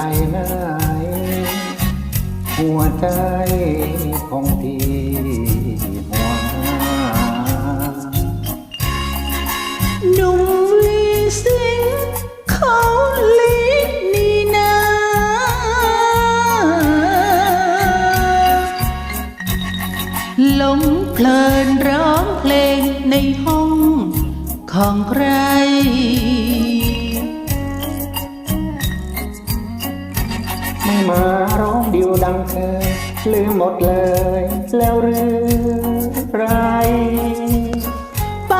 ไปไหนหัวใจของพี่ห่วงหาหนุ่มลีสิงเขาลีนี่นาหลงเพลินร้องเพลงในห้องของใคร มาร้องดิวดังเคยลืมหมดเลย แล้วหรือไร ไป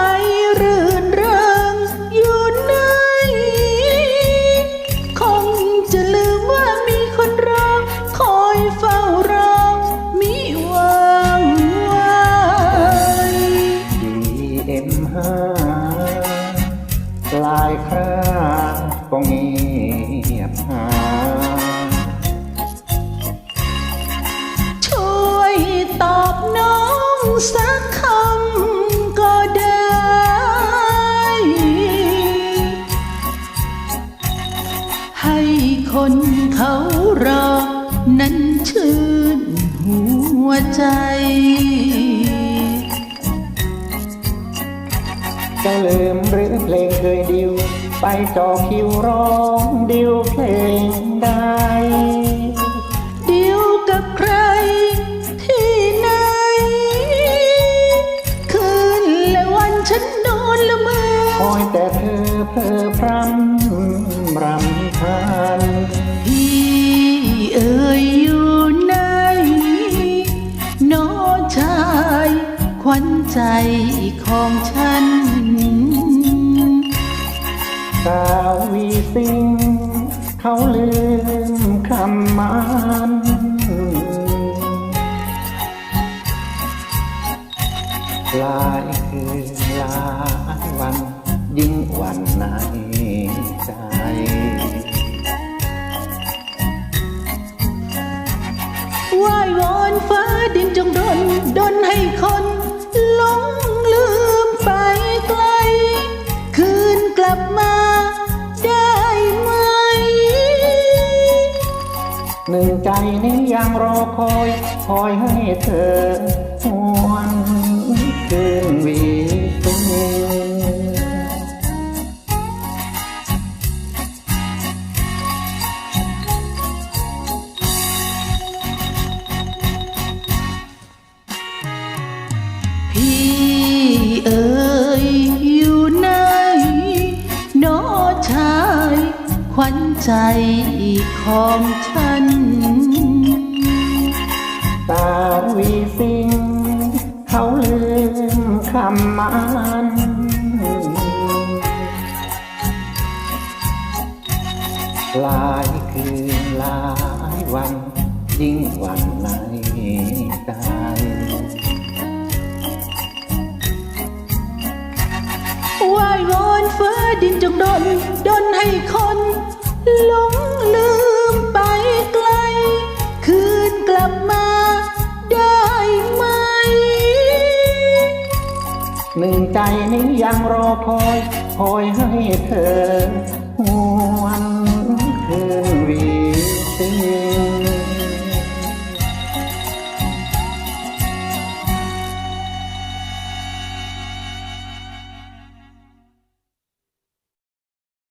รื่นเริงอยู่ไหนคงจะลืมว่ามีคนรอคอยเฝ้ารอมิวางไว้ดีเอ็มห้าลายคราก็เสักคำก็ได้ ให้คนเขารอ นั้นชื่นหัวใจจะลืมหรือเพลงเคยดิว ไปจอคิวร้องดิวเพลงได้ ฉันนอนละเมอคอยแต่เธอเพอพรำรำพันพี่เอ่ยอยู่ไหนน้องชายขวัญใจของฉันสาววีสิงเขาลืมคำมันลา ดนดนให้คนหลงลืมไปไกล คืนกลับมาได้ไหม หนึ่งใจนี้ยังรอคอย คอยให้เธอ ใจของฉันสาวีสิงเขาลืมคำมันหลายคืนหลายวัน ยิ่งหวันในใจไหว้วอนฟ้าดินจงดนดนให้คน หลงลืมไปไกล คืนกลับมาได้ไหม หนึ่งใจนี้ยังรอคอย คอยให้เธอ